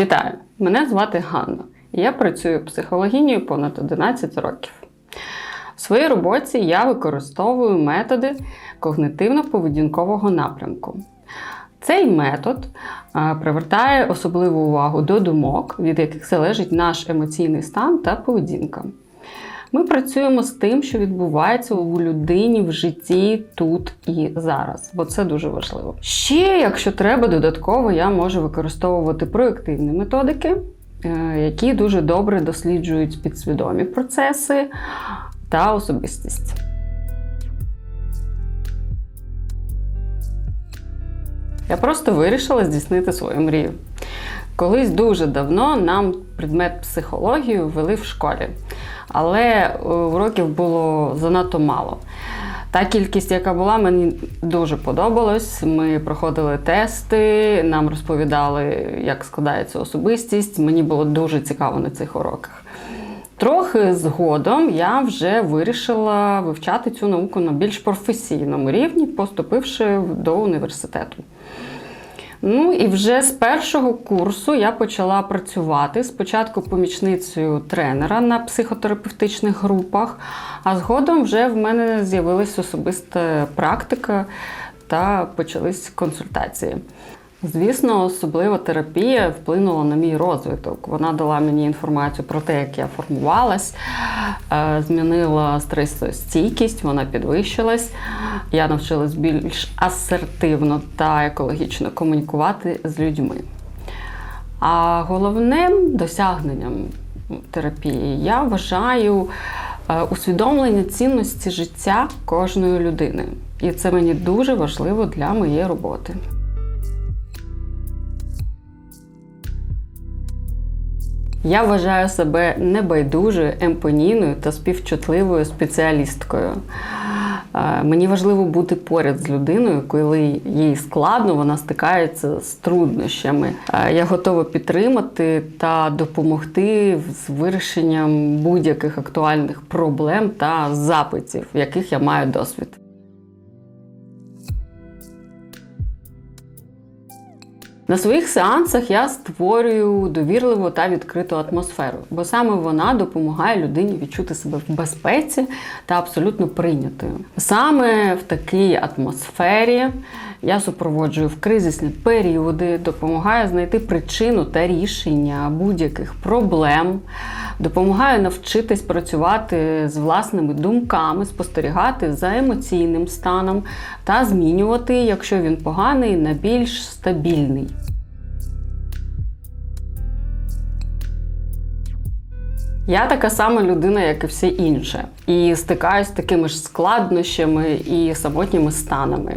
Вітаю! Мене звати Ганна. Я працюю психологінію понад 11 років. В своїй роботі я використовую методи когнитивно-поведінкового напрямку. Цей метод привертає особливу увагу до думок, від яких залежить наш емоційний стан та поведінка. Ми працюємо з тим, що відбувається у людині в житті тут і зараз, бо це дуже важливо. Ще, якщо треба, додатково я можу використовувати проєктивні методики, е, які дуже добре досліджують підсвідомі процеси та особистість. Я просто вирішила здійснити свою мрію. Колись дуже давно нам предмет психологію ввели в школі, але е, уроків було занадто мало. Та кількість, яка була, мені дуже подобалась. Ми проходили тести, нам розповідали, як складається особистість. Мені було дуже цікаво на цих уроках. Трохи згодом я вже вирішила вивчати цю науку на більш професійному рівні, поступивши до університету. Ну і вже з першого курсу я почала працювати спочатку помічницею тренера на психотерапевтичних групах, а згодом вже в мене з'явилася особиста практика та почались консультації. Звісно, особлива терапія вплинула на мій розвиток. Вона дала мені інформацію про те, як я формувалась, е, змінила стресостійкість, вона підвищилась. Я навчилась більш асертивно та екологічно комунікувати з людьми. А головним досягненням терапії я вважаю е, усвідомлення цінності життя кожної людини. І це мені дуже важливо для моєї роботи. Я вважаю себе небайдужою, емпонійною та співчутливою спеціалісткою. Е, Мені важливо бути поряд з людиною, коли їй складно, вона стикається з труднощами. Е, Я готова підтримати та допомогти з вирішенням будь-яких актуальних проблем та запитів, яких я маю досвід. На своїх сеансах я створюю довірливу та відкриту атмосферу, бо саме вона допомагає людині відчути себе в безпеці та абсолютно прийнятою. Саме в такій атмосфері я супроводжую в кризисні періоди, допомагаю знайти причину та рішення будь-яких проблем, допомагаю навчитись працювати з власними думками, спостерігати за емоційним станом та змінювати, якщо він поганий, на більш стабільний. Я така сама людина, як і всі інші, і стикаюсь з такими ж складнощами і самотніми станами.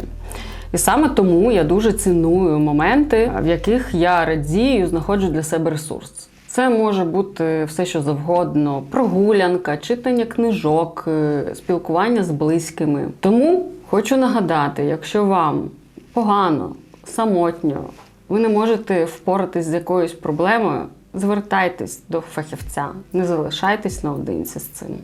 І саме тому я дуже ціную моменти, в яких я радію, знаходжу для себе ресурс. Це може бути все, що завгодно: прогулянка, читання книжок, е, спілкування з близькими. Тому хочу нагадати, якщо вам погано, самотньо, ви не можете впоратись з якоюсь проблемою, звертайтесь до фахівця, не залишайтесь наодинці з цим.